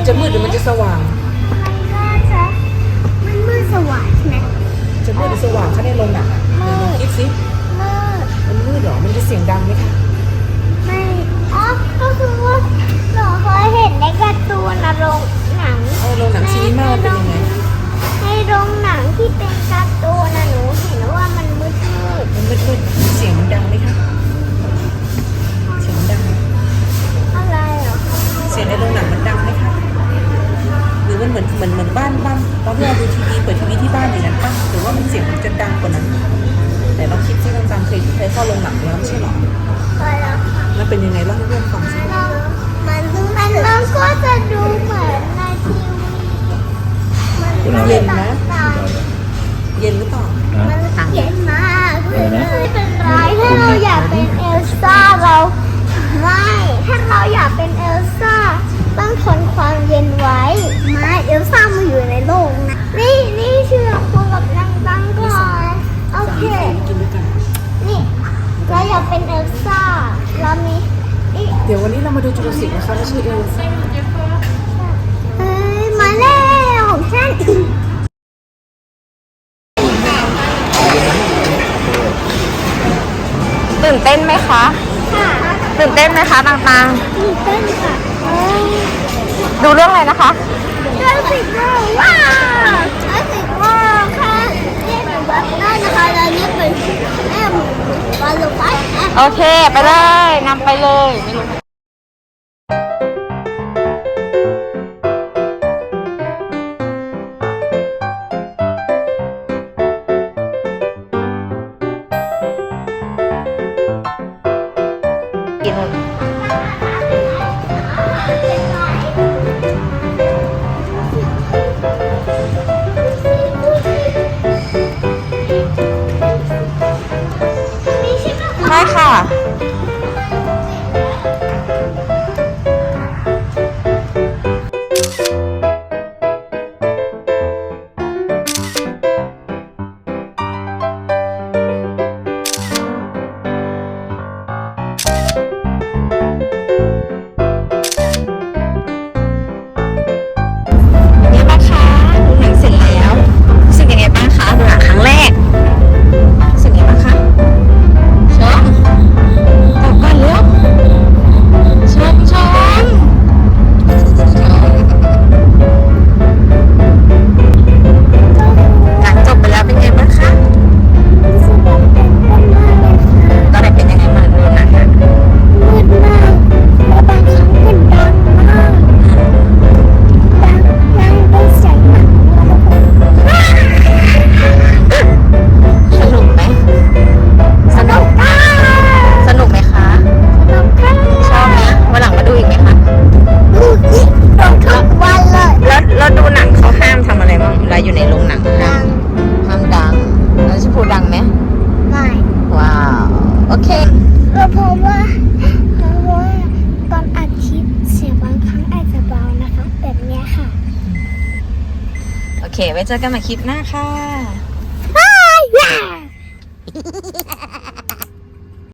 มันจะมืดหรือมันจะสว่างือนเหมือนเหมือนบ้านบ้านตอนที่เราดูทีวีเปิดทีวีที่บ้านอย่างนั้นปะหรือว่ามันเสียงมันจะดังกว่านั้น แต่เราคิดที่ต่างๆเคยเคยเข้าโรงหนังแล้วไม่ใช่หรอ แล้วเป็นยังไงบ้างเพื่อนฟัง คือจูสิกนะคะไม่ใช่เอลเฮ้ยมาแล้วของฉันตื่นเต้นไหมคะ ค่ะตื่นเต้นไหมคะต่างตื่นเต้นค่ะดูเรื่องอะไรนะคะ เรื่องสิบโลว้าวเรื่สิบโลค่ะเรียกหนูว่าได้นะคะแล้วนี่เป็นแม่หมูบาลูกไฟ โอเค ไปเลยนำไปเลย ไม่รู้ ค่ะ ไว้เจอกันใหม่คลิปหน้าค่ะบาย